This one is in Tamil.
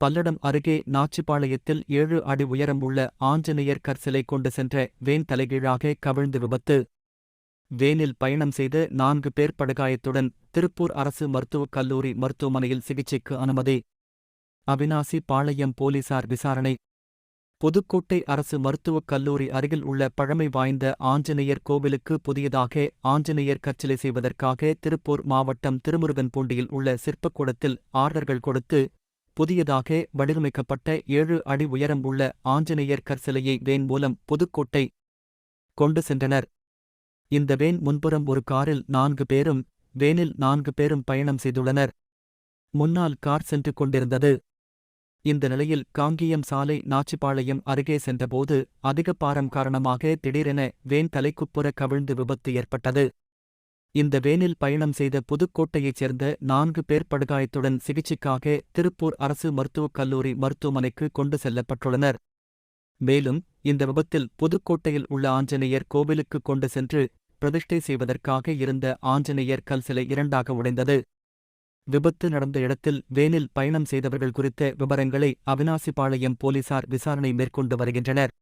பல்லடம் அருகே நாச்சிபாளையத்தில் ஏழு அடி உயரம் உள்ள ஆஞ்சநேயர் கற்சிலை கொண்டு சென்ற வேன் தலைகீழாக கவிழ்ந்து விபத்து. வேனில் பயணம் செய்து நான்கு பேர் படுகாயத்துடன் திருப்பூர் அரசு மருத்துவக் கல்லூரி மருத்துவமனையில் சிகிச்சைக்கு அனுமதி. அவினாசி பாளையம் போலீசார் விசாரணை. புதுக்கோட்டை அரசு மருத்துவக் கல்லூரி அருகில் உள்ள பழமை வாய்ந்த ஆஞ்சநேயர் கோவிலுக்கு புதியதாக ஆஞ்சநேயர் கற்சிலை செய்வதற்காக திருப்பூர் மாவட்டம் திருமுருகன்பூண்டியில் உள்ள சிற்பக்கூடத்தில் ஆர்டர்கள் கொடுத்து புதியதாக வடிவமைக்கப்பட்ட ஏழு அடி உயரம் உள்ள ஆஞ்சநேயர் கற்சிலையை வேன் மூலம் புதுக்கோட்டை கொண்டு சென்றனர். இந்த வேன் முன்புறம் ஒரு காரில் நான்கு பேரும் வேனில் நான்கு பேரும் பயணம் செய்துள்ளனர். முன்னால் கார் சென்று கொண்டிருந்தது. இந்த நிலையில் காங்கியம் சாலை நாச்சிபாளையம் அருகே சென்றபோது அதிக பாரம் காரணமாக திடீரென வேன் தலைக்குப்புற கவிழ்ந்து விபத்து ஏற்பட்டது. இந்த வேனில் பயணம் செய்த புதுக்கோட்டையைச் சேர்ந்த நான்கு பேர் படுகாயத்துடன் சிகிச்சைக்காக திருப்பூர் அரசு மருத்துவக் கல்லூரி மருத்துவமனைக்கு கொண்டு செல்லப்பட்டுள்ளனர். மேலும் இந்த விபத்தில் புதுக்கோட்டையில் உள்ள ஆஞ்சநேயர் கோவிலுக்கு கொண்டு சென்று பிரதிஷ்டை செய்வதற்காக இருந்த ஆஞ்சநேயர் கல் சிலை இரண்டாக உடைந்தது. விபத்து நடந்த இடத்தில் வேனில் பயணம் செய்தவர்கள் குறித்த விவரங்களை அவினாசிபாளையம் போலீசார் விசாரணை மேற்கொண்டு வருகின்றனர்.